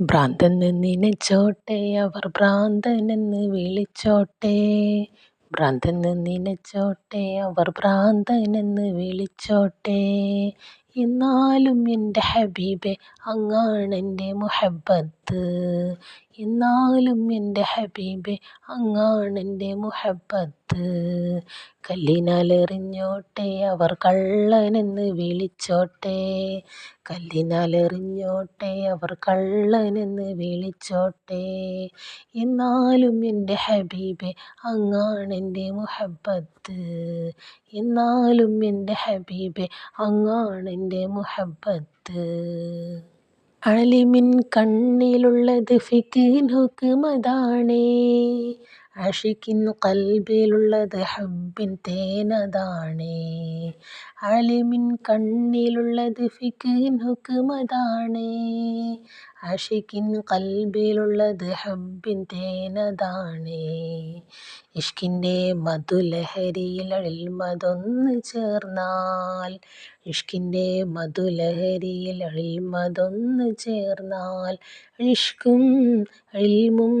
ഭ്രാന്തെന്ന് നിനച്ചോട്ടെ അവർ ഭ്രാന്തനെന്ന് വിളിച്ചോട്ടെ. ഭ്രാന്തെന്ന് നിനച്ചോട്ടെ അവർ ഭ്രാന്തനെന്ന് വിളിച്ചോട്ടെ. എന്നാലും എന്റെ ഹബീബേ അങ്ങാണെന്റെ മുഹബത്ത്. എന്നാലും എന്റെ ഹബീബേ അങ്ങാണെന്റെ മുഹബത്ത്. കല്ലിനാൽ എറിഞ്ഞോട്ടെ അവർ കള്ളനെന്ന് വിളിച്ചോട്ടെ. കല്ലിനാൽ എറിഞ്ഞോട്ടെ അവർ കള്ളനെന്ന് വിളിച്ചോട്ടെ. എന്നാലും എന്റെ ഹബീബേ അങ്ങാണെന്റെ മുഹബത്ത് എന്നാലും എന്റെ ഹബീബേ അങ്ങാണെന്റെ മുഹബത്ത് അലിമിൻ കണ്ണിലുള്ളത് ഫിക്കിൻ ഹുക്കുമതാണേ ആഷിക്കിൻ കൽബിലുള്ളത് ഹബ്ബിൻ തേനതാണേ. അലിമിൻ കണ്ണിലുള്ളത് ഫിക്കിൻ ഹുക്കുമതാണേ ആഷിക്കിൻ കൽബിലുള്ളത് ഹബ്ബിൻ തേനതാണേ. ഇഷ്കിന്റെ മധുലഹരിയിൽ ഇൽമതൊന്ന് ചേർന്നാൽ. ഇഷ്കിന്റെ മധുലഹരിയിൽ ഇൽമതൊന്ന് ചേർന്നാൽ. ഇഷ്കും ഇൽമും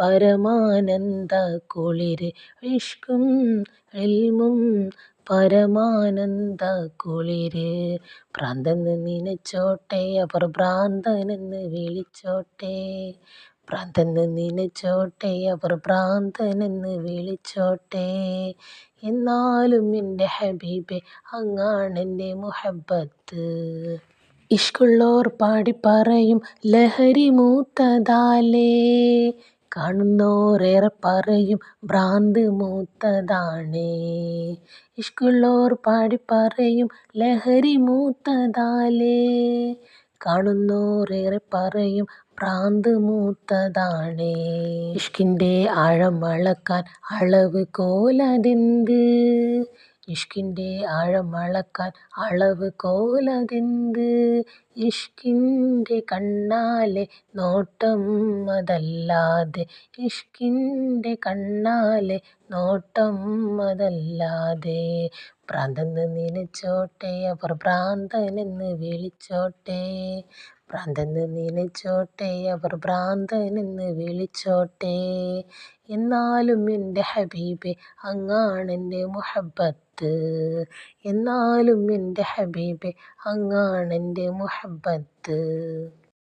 പരമാനന്ദ കുളിര് ഇഷ്കും എൽമും പരമാനന്ദ കുളിര്. ഭ്രാന്തെന്ന് നനച്ചോട്ടെ അവർ ഭ്രാന്തനെന്ന് വിളിച്ചോട്ടെ. ഭ്രാന്തെന്ന് നനച്ചോട്ടെ അവർ ഭ്രാന്തനെന്ന് വിളിച്ചോട്ടെ. എന്നാലും എന്റെ ഹബീബേ അങ്ങാണെന്റെ മുഹബത്ത് ഇഷ്കുള്ളോർ പറയും ലഹരി മൂത്തതാലേ. കാണുന്നോരേറെ പറയും ഭ്രാന്ത് മൂത്തതാണേ. ഇഷ്കുള്ളോർ പാടി പറയും ലഹരി മൂത്തതാലേ. കാണുന്നോരേറെ പറയും ഭ്രാന്ത് മൂത്തതാണേ. ഇഷ്കിന്റെ ആഴം അളക്കാൻ അളവ് കോലതെന്ത്? ഇഷ്കിന്റെ ആഴം അളക്കാൻ അളവ് കോലതെന്ത്? ഇഷ്കിന്റെ കണ്ണാലെ നോട്ടം അതല്ലാതെ ഇഷ്കിന്റെ കണ്ണാലെ നോട്ടം അതല്ലാതെ. ഭ്രാന്തെന്ന് നനച്ചോട്ടെ അവർ ഭ്രാന്തനെന്ന് വിളിച്ചോട്ടെ. ഭ്രാന്തെന്ന് നനച്ചോട്ടെ അവർ ഭ്രാന്തനെന്ന് വിളിച്ചോട്ടെ. എന്നാലും എന്റെ ഹബീബേ അങ്ങാണെന്റെ മുഹബത്ത് എന്നാലും എന്റെ ഹബീബേ അങ്ങാണെന്റെ മുഹബത്ത്